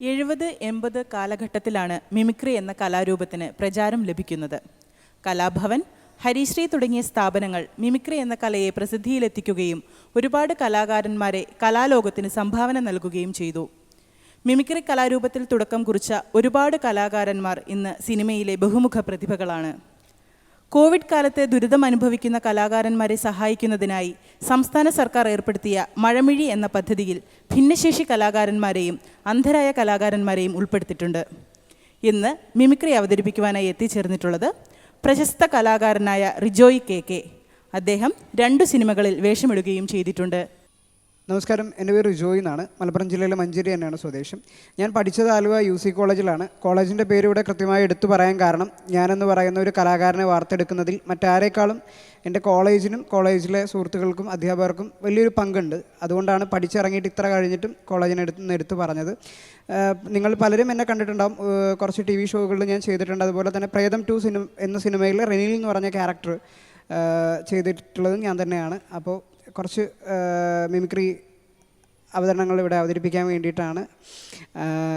എഴുപത് എൺപത് കാലഘട്ടത്തിലാണ് മിമിക്രി എന്ന കലാരൂപത്തിന് പ്രചാരം ലഭിക്കുന്നത്. കലാഭവൻ ഹരിശ്രീ തുടങ്ങിയ സ്ഥാപനങ്ങൾ മിമിക്രി എന്ന കലയെ പ്രസിദ്ധിയിലെത്തിക്കുകയും ഒരുപാട് കലാകാരന്മാരെ കലാലോകത്തിന് സംഭാവന നൽകുകയും ചെയ്തു. മിമിക്രി കലാരൂപത്തിൽ തുടക്കം കുറിച്ച ഒരുപാട് കലാകാരന്മാർ ഇന്ന് സിനിമയിലെ ബഹുമുഖ പ്രതിഭകളാണ്. കോവിഡ് കാലത്തെ ദുരിതം അനുഭവിക്കുന്ന കലാകാരന്മാരെ സഹായിക്കുന്നതിനായി സംസ്ഥാന സർക്കാർ ഏർപ്പെടുത്തിയ മഴമിഴി എന്ന പദ്ധതിയിൽ ഭിന്നശേഷി കലാകാരന്മാരെയും അന്ധരായ കലാകാരന്മാരെയും ഉൾപ്പെടുത്തിയിട്ടുണ്ട്. ഇന്ന് മിമിക്രി അവതരിപ്പിക്കുവാനായി എത്തിച്ചേർന്നിട്ടുള്ളത് പ്രശസ്ത കലാകാരനായ റിജോയ് കെ കെ. അദ്ദേഹം രണ്ടു സിനിമകളിൽ വേഷമിടുകയും ചെയ്തിട്ടുണ്ട്. നമസ്കാരം. എന്റെ പേര് ജോയ് എന്നാണ്. മലപ്പുറം ജില്ലയിലെ മഞ്ചേരി തന്നെയാണ് സ്വദേശം. ഞാൻ പഠിച്ചത് ആലുവ യു സി കോളേജിലാണ്. കോളേജിന്റെ പേര് ഇവിടെ കൃത്യമായി എടുത്തു പറയാൻ കാരണം ഞാനെന്ന് പറയുന്ന ഒരു കലാകാരനെ വാർത്തെടുക്കുന്നതിൽ മറ്റാരേക്കാളും എന്റെ കോളേജിനും കോളേജിലെ സുഹൃത്തുക്കൾക്കും അധ്യാപകർക്കും വലിയൊരു പങ്കുണ്ട്. അതുകൊണ്ടാണ് പഠിച്ചിറങ്ങിയിട്ട് ഇത്ര കഴിഞ്ഞിട്ടും കോളേജിനെ എടുത്ത് എടുത്തു പറഞ്ഞത്. നിങ്ങൾ പലരും എന്നെ കണ്ടിട്ടുണ്ടാവും. കുറച്ച് ടി വി ഷോകളിൽ ഞാൻ ചെയ്തിട്ടുണ്ട്. അതുപോലെ തന്നെ പ്രേതം ടു സിനിമ എന്ന സിനിമയിൽ റെനിൽ എന്ന് പറഞ്ഞ ക്യാരക്ടർ ചെയ്തിട്ടുള്ളതും ഞാൻ തന്നെയാണ്. അപ്പോൾ കുറച്ച് മിമിക്രി അവതരണങ്ങൾ ഇവിടെ അവതരിപ്പിക്കാൻ വേണ്ടിയിട്ടാണ്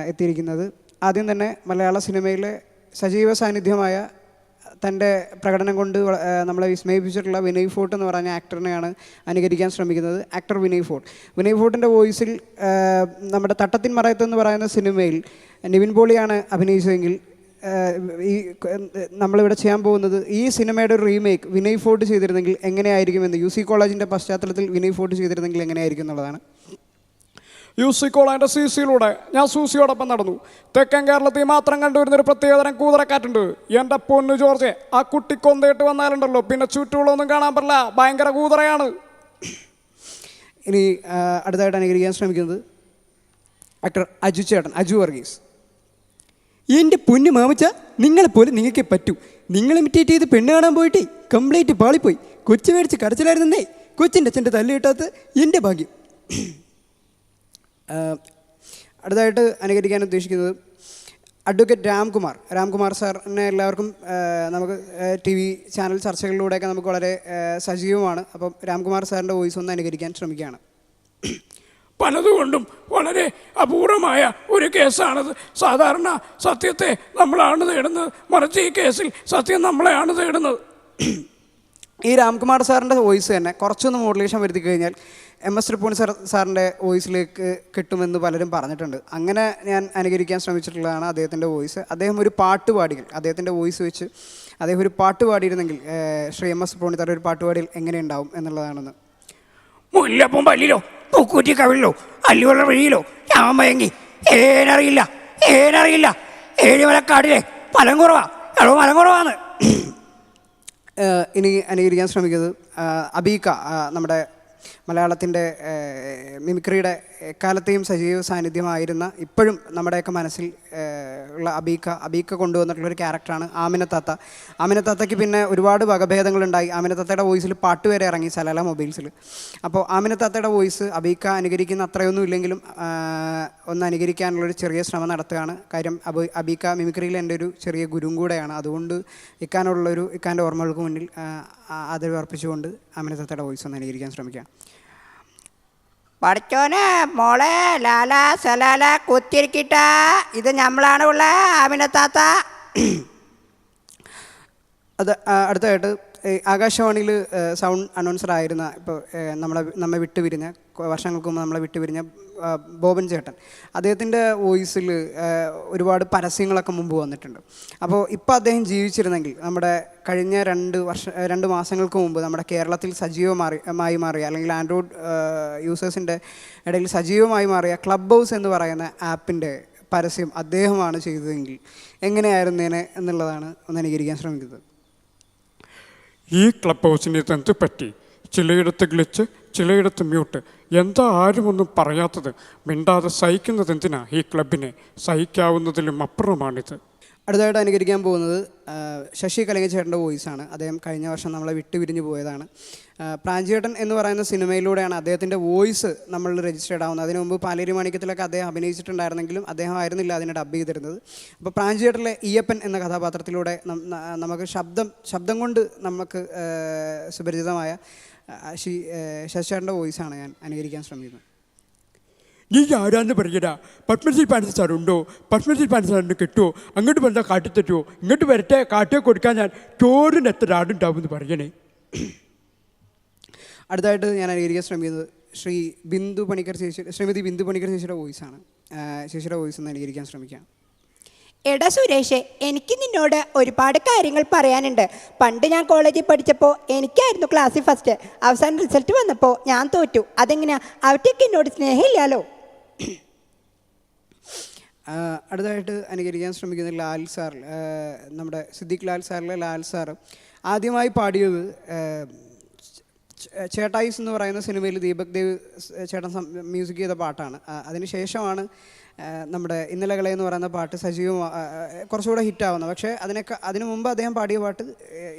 എത്തിയിരിക്കുന്നത്. ആദ്യം തന്നെ മലയാള സിനിമയിലെ സജീവ സാന്നിധ്യമായ തന്റെ പ്രകടനം കൊണ്ട് നമ്മളെ വിസ്മയിപ്പിച്ചിട്ടുള്ള വിനയ് ഫോർട്ട് എന്ന് പറഞ്ഞ ആക്ടറിനെയാണ് അനുകരിക്കാൻ ശ്രമിക്കുന്നത്. ആക്ടർ വിനയ് ഫോർട്ട്. വിനയ് ഫോർട്ടിന്റെ വോയിസിൽ നമ്മുടെ തട്ടത്തിൻ മറയത്ത് എന്ന് പറയുന്ന സിനിമയിൽ നിവിൻ പോളിയാണ് അഭിനയിച്ചതെങ്കിൽ ഈ നമ്മളിവിടെ ചെയ്യാൻ പോകുന്നത് ഈ സിനിമയുടെ ഒരു റീമേക്ക് വിനയ് ഫോർട്ട് ചെയ്തിരുന്നെങ്കിൽ എങ്ങനെയായിരിക്കുമെന്ന് യു സി കോളേജിന്റെ പശ്ചാത്തലത്തിൽ വിനയ് ഫോർട്ട് ചെയ്തിരുന്നെങ്കിൽ എങ്ങനെയായിരിക്കും എന്നുള്ളതാണ്. യു സി കോളേജിന്റെ സി സിയിലൂടെ ഞാൻ സൂസിയോടൊപ്പം നടന്നു. തെക്കൻ കേരളത്തിൽ മാത്രം കണ്ടുവരുന്ന ഒരു പ്രത്യേകതരം കൂതറക്കാറ്റുണ്ട്. എന്റെ പൊന്നു ജോർജ് ആ കുട്ടി കൊന്തയിട്ട് വന്നാലുണ്ടല്ലോ. പിന്നെ ചുറ്റുകളൊന്നും കാണാൻ പറ്റില്ല. ഭയങ്കര കൂതറയാണ്. ഇനി അടുത്തായിട്ട് അനുകരിക്കാൻ ശ്രമിക്കുന്നത് ആക്ടർ അജു ചേട്ടൻ അജു വർഗീസ്. എന്റെ പൊന്നു മാമച്ച നിങ്ങളെപ്പോലെ നിങ്ങൾക്ക് പറ്റൂ. നിങ്ങൾ ഇമിറ്റേറ്റ് ചെയ്ത് പെണ്ണ് കാണാൻ പോയിട്ടേ കംപ്ലീറ്റ് പാളിപ്പോയി. കൊച്ചു മേടിച്ച് കരച്ചിലായിരുന്നേ കൊച്ചിന്റെ അച്ഛന്റെ തല്ല് കിട്ടാത്ത എന്റെ ഭാഗ്യം. അടുത്തായിട്ട് അനുകരിക്കാൻ ഉദ്ദേശിക്കുന്നത് അഡ്വക്കേറ്റ് രാംകുമാർ. രാംകുമാർ സാറിനെ എല്ലാവർക്കും നമുക്ക് ടി വി ചാനൽ ചർച്ചകളിലൂടെയൊക്കെ നമുക്ക് വളരെ സജീവമാണ്. അപ്പം രാംകുമാർ സാറിന്റെ വോയിസ് ഒന്ന് അനുകരിക്കാൻ ശ്രമിക്കുകയാണ്. പലതുകൊണ്ടും വളരെ അപൂർവമായ ഒരു കേസാണത്. സാധാരണ സത്യത്തെ നമ്മളാണ് തേടുന്നത്. മറിച്ച് ഈ കേസിൽ സത്യം നമ്മളെയാണ് തേടുന്നത്. ഈ രാംകുമാർ സാറിന്റെ വോയിസ് തന്നെ കുറച്ചൊന്ന് മോഡുലേഷൻ വരുത്തി കഴിഞ്ഞാൽ എം എസ് ത്രിപ്പൂണി സാർ സാറിന്റെ വോയിസിലേക്ക് കിട്ടുമെന്ന് പലരും പറഞ്ഞിട്ടുണ്ട്. അങ്ങനെ ഞാൻ അനുകരിക്കാൻ ശ്രമിച്ചിട്ടുള്ളതാണ് അദ്ദേഹത്തിന്റെ വോയിസ്. അദ്ദേഹം ഒരു പാട്ട് പാടികൾ അദ്ദേഹത്തിന്റെ വോയിസ് വെച്ച് അദ്ദേഹം ഒരു പാട്ട് പാടിയിരുന്നെങ്കിൽ ശ്രീ എം എസ് ത്രിപ്പൂണി സാറിന്റെ ഒരു പാട്ട് പാടിയിൽ എങ്ങനെ ഉണ്ടാവും എന്നുള്ളതാണെന്ന്. മുല്ലപ്പും പല്ലിലോ പൂക്കൂറ്റി കവിളിലോ അല്ലിവെള്ള വഴിയിലോ ഞാൻ മയങ്ങി. ഏനറിയില്ല ഏനറിയില്ല. ഏഴിമലക്കാടിലെ ഫലം കുറവാ. എടോ ഫലം കുറവാണ് ഇനി അനുകരിക്കാൻ ശ്രമിക്കുന്നത് അബീക്ക നമ്മുടെ മലയാളത്തിന്റെ മിമിക്രിയുടെ എക്കാലത്തെയും സജീവ സാന്നിധ്യമായിരുന്ന ഇപ്പോഴും നമ്മുടെയൊക്കെ മനസ്സിൽ ഉള്ള അബീക്ക അബീക്ക കൊണ്ടുവന്നിട്ടുള്ളൊരു ക്യാരക്ടറാണ് ആമിനത്താത്ത. ആമിനത്താത്തയ്ക്ക് പിന്നെ ഒരുപാട് വകഭേദങ്ങളുണ്ടായി. ആമിനത്താത്തയുടെ വോയിസിൽ പാട്ട് വരെ ഇറങ്ങി സലാല മൊബൈൽസിൽ. അപ്പോൾ ആമിനത്താത്തയുടെ വോയിസ് അബീക്ക അനുകരിക്കുന്ന അത്രയൊന്നും ഇല്ലെങ്കിലും ഒന്ന് അനുകരിക്കാനുള്ളൊരു ചെറിയ ശ്രമം നടത്തുകയാണ്. കാര്യം അബ് അബീക്ക മിമിക്രിയിൽ എന്റെ ഒരു ചെറിയ ഗുരുവും കൂടെയാണ്. അതുകൊണ്ട് ഇക്കാനുള്ളൊരു ഇക്കാന്റെ ഓർമ്മകൾക്ക് മുന്നിൽ ആദരവ് അർപ്പിച്ചുകൊണ്ട് ആമിനത്താത്തയുടെ വോയിസ് ഒന്ന് അനുകരിക്കാൻ ശ്രമിക്കാം. പഠിച്ചോനെ മോളെ ലാല സലാല കുത്തിരിക്കിട്ട. ഇത് നമ്മളാണ് ഉള്ള ആമിനത്താത്ത അത് അടുത്തതായിട്ട് ആകാശവാണിയിൽ സൗണ്ട് അനൗൺസർ ആയിരുന്ന ഇപ്പോൾ നമ്മളെ നമ്മെ വിട്ടുപിരിഞ്ഞ വർഷങ്ങൾക്ക് മുമ്പ് നമ്മളെ വിട്ടുപിരിഞ്ഞ ബോബൻ ചേട്ടൻ. അദ്ദേഹത്തിന്റെ വോയിസിൽ ഒരുപാട് പരസ്യങ്ങളൊക്കെ മുമ്പ് വന്നിട്ടുണ്ട്. അപ്പോൾ ഇപ്പോൾ അദ്ദേഹം ജീവിച്ചിരുന്നെങ്കിൽ നമ്മുടെ കഴിഞ്ഞ രണ്ട് വർഷ രണ്ട് മാസങ്ങൾക്ക് മുമ്പ് നമ്മുടെ കേരളത്തിൽ സജീവമായി മായി മാറിയ അല്ലെങ്കിൽ ആൻഡ്രോയിഡ് യൂസേഴ്സിന്റെ ഇടയിൽ സജീവമായി മാറിയ ക്ലബ് ഹൗസ് എന്ന് പറയുന്ന ആപ്പിന്റെ പരസ്യം അദ്ദേഹമാണ് ചെയ്തതെങ്കിൽ എങ്ങനെയായിരുന്നേനെ എന്നുള്ളതാണ് ഒന്ന് അനുകരിക്കാൻ ശ്രമിക്കുന്നത്. ഈ ക്ലബ് ഹൗസിന്റെ ഇതെന്ത് പറ്റി ചിലയിടത്ത് ഗ്ലിച്ച് ചിലയിടത്ത് മ്യൂട്ട് എന്താ ആരും ഒന്നും പറയാത്തത്? മിണ്ടാതെ സഹിക്കുന്നത് എന്തിനാ ഈ ക്ലബിനെ? സഹിക്കാവുന്നതിലും അപ്പുറമാണിത്. അടുത്തതായിട്ട് അനുകരിക്കാൻ പോകുന്നത് ശശി വോയിസ് വോയിസാണ്. അദ്ദേഹം കഴിഞ്ഞ വർഷം നമ്മളെ വിട്ടുപിരിഞ്ഞു പോയതാണ്. പ്രാഞ്ചേട്ടൻ എന്ന് പറയുന്ന സിനിമയിലൂടെയാണ് അദ്ദേഹത്തിന്റെ വോയിസ് നമ്മൾ രജിസ്റ്റേർഡ് ആവുന്നത്. അതിനു മുമ്പ് പാലേരി മാണിക്യത്തിലൊക്കെ അദ്ദേഹം അഭിനയിച്ചിട്ടുണ്ടായിരുന്നെങ്കിലും അദ്ദേഹം ആയിരുന്നില്ല അതിനെ ഡബ് ചെയ്തിരുന്നത്. അപ്പോൾ പ്രാഞ്ചിയേട്ടനിലെ ഈയപ്പൻ എന്ന കഥാപാത്രത്തിലൂടെ നമുക്ക് ശബ്ദം ശബ്ദം കൊണ്ട് നമുക്ക് സുപരിചിതമായ ആ, ശി ശശിചേട്ടന്റെ വോയിസാണ് ഞാൻ അനുകരിക്കാൻ ശ്രമിക്കുന്നത്. നീ ആരാന്ന് പറയടാ. പത്മശ്രീ പാൻസ് ഉണ്ടോ? പത്മശ്രീ പാൻസ് സാറിന് കിട്ടുമോ അങ്ങോട്ട് വന്നാൽ കാട്ടിത്തറ്റുമോ ഇങ്ങോട്ട് വരട്ടെ കാട്ടിയെ കൊടുക്കാൻ ഞാൻ ചോറിന് എത്ര ആടുണ്ടാവും എന്ന് പറയണേ. അടുത്തായിട്ട് ഞാൻ അനുകരിക്കാൻ ശ്രമിക്കുന്നത് ശ്രീ ബിന്ദു പണിക്കർ ചേച്ചി ശ്രീമതി ബിന്ദു പണിക്കർ ചേച്ചിയുടെ വോയിസാണ് ചേച്ചിയുടെ വോയിസ് ഒന്ന് അനുകരിക്കാൻ ശ്രമിക്കാം. എടാ സുരേഷ് എനിക്ക് നിന്നോട് ഒരുപാട് കാര്യങ്ങൾ പറയാനുണ്ട്. പണ്ട് ഞാൻ കോളേജിൽ പഠിച്ചപ്പോൾ എനിക്കായിരുന്നു ക്ലാസ്സിൽ ഫസ്റ്റ് അവസാനം റിസൾട്ട് വന്നപ്പോൾ ഞാൻ തോറ്റു. അതെങ്ങനെയാ? അവറ്റൊക്കെ എന്നോട് സ്നേഹമില്ലല്ലോ ആ, അടുത്തതായിട്ട് അനുകരിക്കാൻ ശ്രമിക്കുന്ന ലാൽ സാർ നമ്മുടെ സിദ്ദിഖ് ലാൽ സാറിലെ ലാൽ സാർ ആദ്യമായി പാടിയത് ചേട്ടായിസ് എന്ന് പറയുന്ന സിനിമയിൽ ദീപക് ദേവ് ചേട്ടൻ മ്യൂസിക് ചെയ്ത പാട്ടാണ്. അതിനുശേഷമാണ് നമ്മുടെ ഇന്നലകളെ എന്ന് പറയുന്ന പാട്ട് സജീവം കുറച്ചുകൂടെ ഹിറ്റാവുന്നത്. പക്ഷേ അതിനൊക്കെ അതിനു മുമ്പ് അദ്ദേഹം പാടിയ പാട്ട്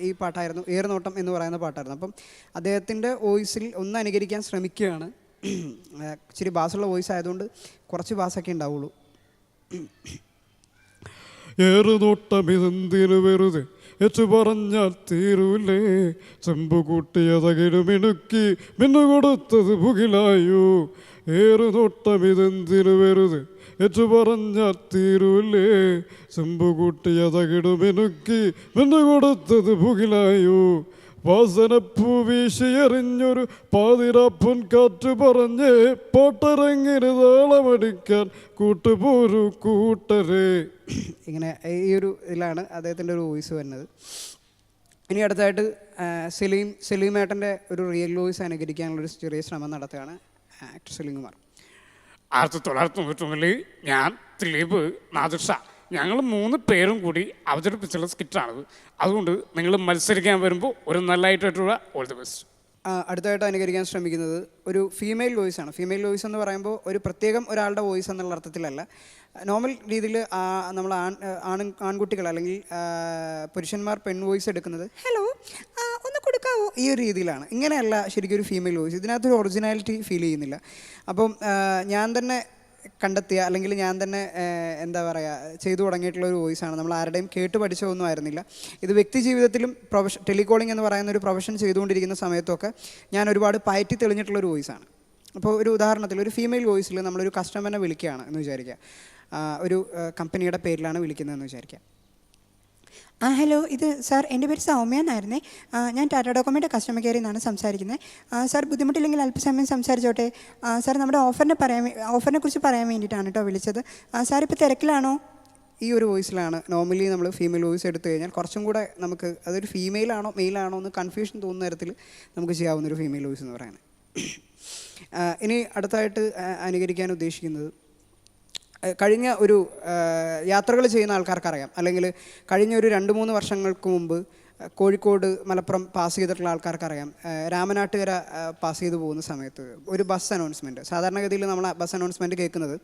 ഈ പാട്ടായിരുന്നു ഏറുനോട്ടം എന്ന് പറയുന്ന പാട്ടായിരുന്നു. അപ്പം അദ്ദേഹത്തിന്റെ വോയിസിൽ ഒന്ന് അനുകരിക്കാൻ ശ്രമിക്കുകയാണ്. ഇച്ചിരി ബാസുള്ള വോയിസ് ആയതുകൊണ്ട് കുറച്ച് ബാസൊക്കെ ഉണ്ടാവുള്ളൂ. ഏറുനോട്ടം ഇതെന്തിനു വെറുതെ? എച്ചു പറഞ്ഞാൽ തീരൂലേ? ചെമ്പു കൂട്ടിയതകിടുമിണുക്കി മിന്നു കൊടുത്തത് നോട്ടം ഇതെന്തിനു വരുത് എച്ചു പറഞ്ഞാൽ തീരൂലേ? ചെമ്പു കൂട്ടിയതകിടുമിണുക്കി മിന്നു കൊടുത്തത് പുകിലായോ. വാസനപ്പൂ വീശിയെറിഞ്ഞൊരു പാതിരാപ്പൻ കാറ്റ് പറഞ്ഞ് പൊട്ടരങ്ങിന് താളമടിക്കാൻ കൂട്ടുപോരു കൂട്ടരെ. ഇങ്ങനെ ഈ ഒരു ഇതിലാണ് അദ്ദേഹത്തിന്റെ ഒരു വോയിസ് വരുന്നത്. ഇനി അടുത്തായിട്ട് സെലീം സലീം സലീം ഏട്ടന്റെ ഒരു റിയൽ വോയിസ് അനുകരിക്കാനുള്ള ഒരു ചെറിയ ശ്രമം നടത്തുകയാണ് ആക്ടർ സലീം കുമാർ. ആയിരത്തി തൊള്ളായിരത്തി തൊണ്ണൂറ്റൊന്നിൽ ഞാൻ ദിലീപ് നാദിർഷ ഞങ്ങൾ മൂന്ന് പേരും കൂടി അവതരിപ്പിച്ചുള്ള സ്കിറ്റാണത്. അതുകൊണ്ട് നിങ്ങൾ മത്സരിക്കാൻ വരുമ്പോൾ ഒരു നല്ലതായിട്ടുള്ള ഓൾ ദി ബെസ്റ്റ് അടുത്തായിട്ട് അനുകരിക്കാൻ ശ്രമിക്കുന്നത് ഒരു ഫീമെയിൽ വോയിസ് ആണ്. ഫീമെയിൽ വോയിസ് എന്ന് പറയുമ്പോൾ ഒരു പ്രത്യേകം ഒരാളുടെ വോയിസ് എന്നുള്ള അർത്ഥത്തിലല്ല. നോർമൽ രീതിയിൽ നമ്മൾ ആൺ ആണു ആൺകുട്ടികൾ അല്ലെങ്കിൽ പുരുഷന്മാർ പെൺ വോയിസ് എടുക്കുന്നത് ഹലോ ഒന്ന് കൊടുക്കാവോ? ഈ ഒരു രീതിയിലാണ്. ഇങ്ങനെയല്ല ശരിക്കും ഒരു ഫീമെയിൽ വോയിസ് ഇതിനകത്തൊരു ഒറിജിനാലിറ്റി ഫീൽ ചെയ്യുന്നില്ല. അപ്പം ഞാൻ തന്നെ കണ്ടെത്തിയ അല്ലെങ്കിൽ ഞാൻ തന്നെ എന്താ പറയുക ചെയ്തു തുടങ്ങിയിട്ടുള്ള ഒരു വോയിസാണ്. നമ്മൾ ആരുടെയും കേട്ട് പഠിച്ചതൊന്നും ആയിരുന്നില്ല. ഇത് വ്യക്തി ജീവിതത്തിലും പ്രൊഫഷൻ ടെലികോളിംഗ് എന്ന് പറയുന്ന ഒരു പ്രൊഫഷൻ ചെയ്തുകൊണ്ടിരിക്കുന്ന സമയത്തൊക്കെ ഞാൻ ഒരുപാട് പയറ്റി തെളിഞ്ഞിട്ടുള്ള ഒരു വോയിസാണ്. അപ്പോൾ ഒരു ഉദാഹരണത്തിൽ ഒരു ഫീമെയിൽ വോയിസിൽ നമ്മളൊരു കസ്റ്റമറിനെ വിളിക്കുകയാണ് എന്ന് വിചാരിക്കുക. ഒരു കമ്പനിയുടെ പേരിലാണ് വിളിക്കുന്നതെന്ന് വിചാരിക്കുക. ആ ഹലോ ഇത് സാർ എന്റെ പേര് സൗമ്യ എന്നായിരുന്നേ. ഞാൻ ടാറ്റ ഡോക്കോമിന്റെ കസ്റ്റമർ കെയറിൽ നിന്നാണ് സംസാരിക്കുന്നത്. സാർ ബുദ്ധിമുട്ടില്ലെങ്കിൽ അല്പസമയം സംസാരിച്ചോട്ടെ. സാർ നമ്മുടെ ഓഫറിനെ പറയാൻ ഓഫറിനെ കുറിച്ച് പറയാൻ വേണ്ടിയിട്ടാണ് കേട്ടോ വിളിച്ചത്. സാർ ഇപ്പോൾ തിരക്കിലാണോ? ഈ ഒരു വോയിസിലാണ്. നോർമലി നമ്മൾ ഫീമെയിൽ വോയിസ് എടുത്തു കഴിഞ്ഞാൽ കുറച്ചും കൂടെ നമുക്ക് അതൊരു ഫീമെയിലാണോ മെയിലാണോ എന്ന് കൺഫ്യൂഷൻ തോന്നുന്ന തരത്തിൽ നമുക്ക് ചെയ്യാവുന്ന ഒരു ഫീമെയിൽ വോയിസ് എന്ന് പറയുന്നത്. ഇനി അടുത്തായിട്ട് അനുകരിക്കാൻ ഉദ്ദേശിക്കുന്നത് കഴിഞ്ഞ ഒരു യാത്രകൾ ചെയ്യുന്ന ആൾക്കാർക്കറിയാം. അല്ലെങ്കിൽ കഴിഞ്ഞ ഒരു രണ്ട് മൂന്ന് വർഷങ്ങൾക്ക് മുമ്പ് കോഴിക്കോട് മലപ്പുറം പാസ് ചെയ്തിട്ടുള്ള ആൾക്കാർക്കറിയാം. രാമനാട്ടുകര പാസ് ചെയ്തു പോകുന്ന സമയത്ത് ഒരു ബസ് അനൗൺസ്മെന്റ് സാധാരണഗതിയിൽ നമ്മൾ ബസ് അനൗൺസ്മെന്റ് കേൾക്കുന്നത്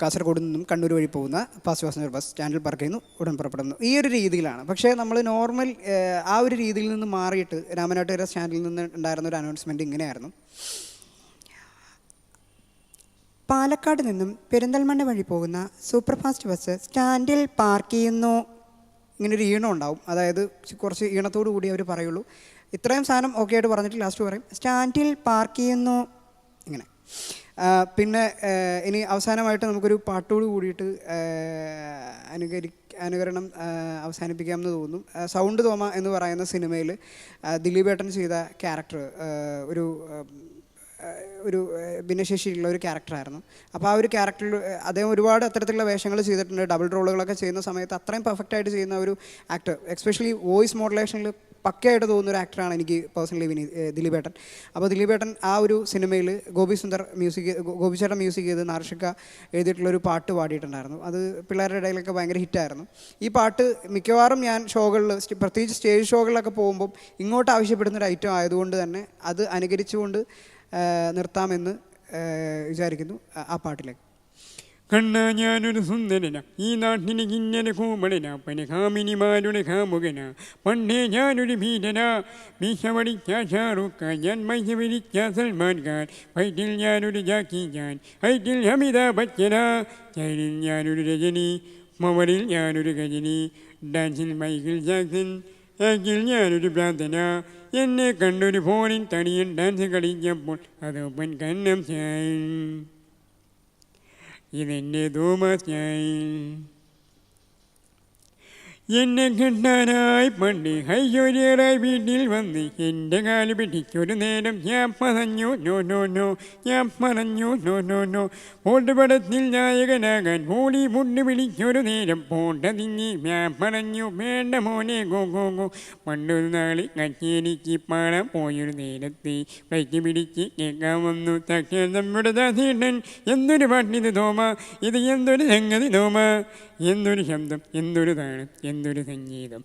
കാസർഗോഡ് നിന്നും കണ്ണൂർ വഴി പോകുന്ന പാസ് പാസഞ്ചർ ബസ് സ്റ്റാൻഡിൽ പാർക്ക് ചെയ്യുന്നു ഉടൻ പുറപ്പെടുന്നു. ഈ ഒരു രീതിയിലാണ്. പക്ഷേ നമ്മൾ നോർമൽ ആ ഒരു രീതിയിൽ നിന്ന് മാറിയിട്ട് രാമനാട്ടുകര സ്റ്റാൻഡിൽ നിന്ന് ഉണ്ടായിരുന്ന ഒരു അനൗൺസ്മെന്റ് ഇങ്ങനെയായിരുന്നു. പാലക്കാട് നിന്നും പെരിന്തൽമണ്ണ വഴി പോകുന്ന സൂപ്പർഫാസ്റ്റ് ബസ് സ്റ്റാൻഡിൽ പാർക്ക് ചെയ്യുന്നു. ഇങ്ങനെ ഒരു ഈണം ഉണ്ടാവും. അതായത് കുറച്ച് ഈണത്തോടു കൂടി അവർ പറയുള്ളൂ. ഇത്രയും സാധനം ഓക്കെ ആയിട്ട് പറഞ്ഞിട്ട് ലാസ്റ്റ് പറയും. സ്റ്റാൻഡിൽ പാർക്ക് ചെയ്യുന്നു. ഇങ്ങനെ. പിന്നെ ഇനി അവസാനമായിട്ട് നമുക്കൊരു പാട്ടോട് കൂടിയിട്ട് അനുകരി അനുകരണം അവസാനിപ്പിക്കാമെന്ന് തോന്നുന്നു. സൗണ്ട് തോമ എന്ന് പറയുന്ന സിനിമയിൽ ദിലീപേട്ടൻ ചെയ്ത ക്യാരക്ടർ ഒരു ഒരു ഭിന്നശേഷിയിലുള്ള ഒരു ക്യാരക്ടറായിരുന്നു അപ്പോൾ ആ ഒരു ക്യാരക്ടറിൽ അദ്ദേഹം ഒരുപാട് അത്തരത്തിലുള്ള വേഷങ്ങൾ ചെയ്തിട്ടുണ്ട്. ഡബിൾ റോളുകളൊക്കെ ചെയ്യുന്ന സമയത്ത് അത്രയും പെർഫെക്റ്റ് ആയിട്ട് ചെയ്യുന്ന ഒരു ആക്ടർ എക്സ്പെഷ്യലി വോയിസ് മോഡുലേഷനിൽ പക്കയായിട്ട് തോന്നുന്ന ഒരു ആക്ടറാണ് എനിക്ക് പേഴ്സണലി വിനി ദിലീപേട്ടൻ. അപ്പോൾ ദിലീപേട്ടൻ ആ ഒരു സിനിമയിൽ ഗോപി സുന്ദർ മ്യൂസിക് ഗോപിച്ചേട്ടൻ മ്യൂസിക് ചെയ്ത് നാർഷിക എഴുതിയിട്ടുള്ള ഒരു പാട്ട് പാടിയിട്ടുണ്ടായിരുന്നു. അത് പിള്ളേരുടെ ഇടയിലൊക്കെ ഭയങ്കര ഹിറ്റായിരുന്നു ഈ പാട്ട് മിക്കവാറും ഞാൻ ഷോകളിൽ പ്രത്യേകിച്ച് സ്റ്റേജ് ഷോകളിലൊക്കെ പോകുമ്പം ഇങ്ങോട്ട് ആവശ്യപ്പെടുന്ന ഒരു ഐറ്റം ആയതുകൊണ്ട് തന്നെ അത് അനുകരിച്ചുകൊണ്ട് നിർത്താമെന്ന് വിചാരിക്കുന്നു ആ- പാട്ടിലേക്ക്. കണ്ണ ഞാനൊരു സുന്ദരന. ഈ നാട്ടിന് ഇങ്ങനെ കൂമളന. പനകാമിനിമാരുടെ കാമുകന. പണ്ടേ ഞാനൊരു ഭീരന മീശ പഠിച്ച ഷാറുഖ് ഖാൻ ഞാൻ പിടിച്ച സൽമാൻ ഖാൻ. വൈറ്റിൽ ഞാനൊരു ജാക്കി ഖാൻ. ഹൈറ്റിൽ അമിതാഭ് ബച്ചന. ചൈനിൽ ഞാനൊരു രജനി. മവറിൽ ഞാനൊരു ഗജനി. ഡാൻസിൽ Michael Jackson. എങ്കിൽ ഞാനൊരു പ്രാർത്ഥന എന്നെ കണ്ടൊരു ഫോണിൽ തടിയൻ ഡാൻസ് കളിച്ചപ്പോൾ അത് ഒപ്പൻ കന്നം സ്റ്റൈൽ ഇതെന്റെ ധൂമ സ്റ്റൈൽ എന്നെ കിട്ടാനായി പണ്ട് ഹൈജോലിയറായി വീട്ടിൽ വന്ന് എന്റെ കാൽ പിടിച്ചൊരു നേരം ഞാൻ പറഞ്ഞു നോ നോ നോ ഞാൻ പറഞ്ഞു നോ നോ നോ. ഓട്ടുപടത്തിൽ നായകനാകാൻ ഹോളി മുണ്ട് പിടിച്ചൊരു നേരം പോണ്ട നിങ്ങി ഞാൻ പറഞ്ഞു വേണ്ട മോനെ ഗോ ഗോ ഗോ. പണ്ടൊരു നാളെ കച്ചേരിക്ക് പാടാൻ പോയൊരു നേരത്തെ കൈക്ക് പിടിച്ച് കേൾക്കാൻ വന്നു. തക്ഷ നമ്മുടെ ദാസീട്ടൻ എന്തൊരു പാട്ടിത് തോമ? ഇത് എന്തൊരു സംഗതി തോമ? എന്തൊരു ശബ്ദം എന്തൊരു താളം എന്തൊരു സംഗീതം